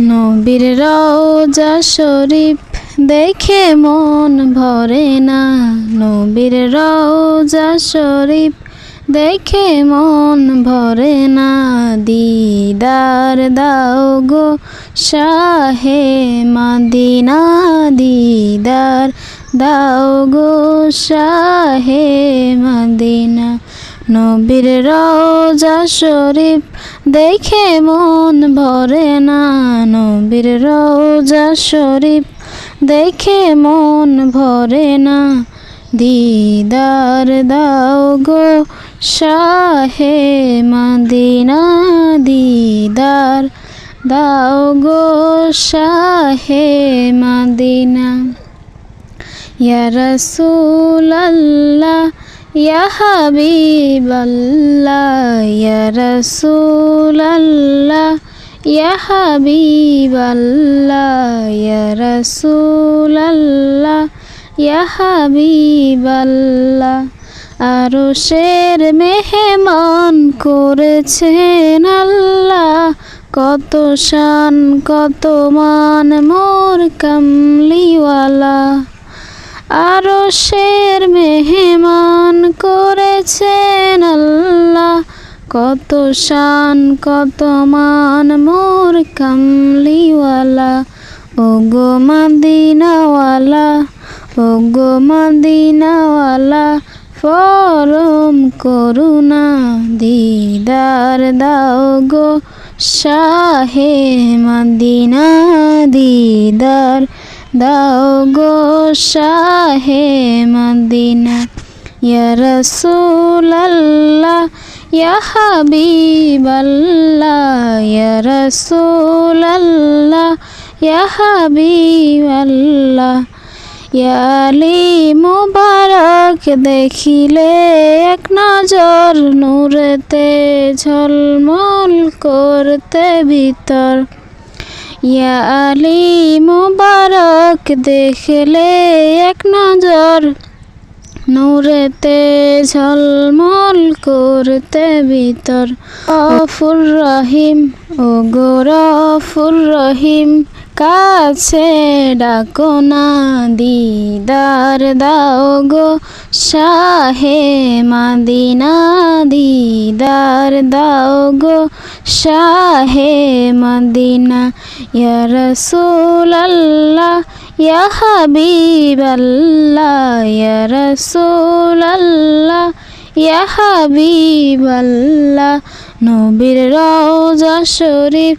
নবীর রওজা শরীফ দেখে মন ভরে না। নবীর রওজা শরীফ দেখে মন ভরে না। দিদার দাও গো শাহে মাদিনা, দিদার দাও গো শাহে মাদিনা। নবীর রওজা শরীফ দেখে মন ভরে না। নবীর রওজা শরীফ দেখে মন ভরে না। দিদার দাও গো শাহে মাদিনা, দিদার দাও গো শাহে মাদিনা। ইয়া হাবিবাল্লাহ, ইয়া রাসূলাল্লাহ, ইয়া হাবিবাল্লাহ আরও শের মেহমান করেছেন আল্লাহ, কত শান, কত মান, মোর কামলিওয়ালা। আরও শের মেহমান করেছেন আল্লাহ। কত শান, কত মান, মোর কামলিওয়ালা। ও গো মাদিনাওয়ালা ও গো মাদিনাওয়ালা ফরম করুণা দিদার দাও গো। শাহে মাদিনা দিদার দাও গো শাহে মদিনা, ইয়া ইয়া ইয়া ইয়া ইয়ালি মুবারক দেখিলে এক নজর নূরেতে ঝলমল করতে ভিতর। ইয়া আলী মুবারক দেখলে এক নজর। নূরেতে ঝলমল করতে ভিতর। অফুর রহিম ও গরফুর রহিম, কাছে ডাকো না দিদার, দাও গো শাহে মাদিনা, দিদার, দাও গো শাহে মদিনা ইয়া রাসূলাল্লাহ ইয়া হাবিবাল্লাহ ইয়া রাসূলাল্লাহ ইয়া হাবিবাল্লাহ নবীর রওজা শরীফ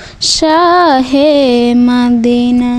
শাহে মদিনা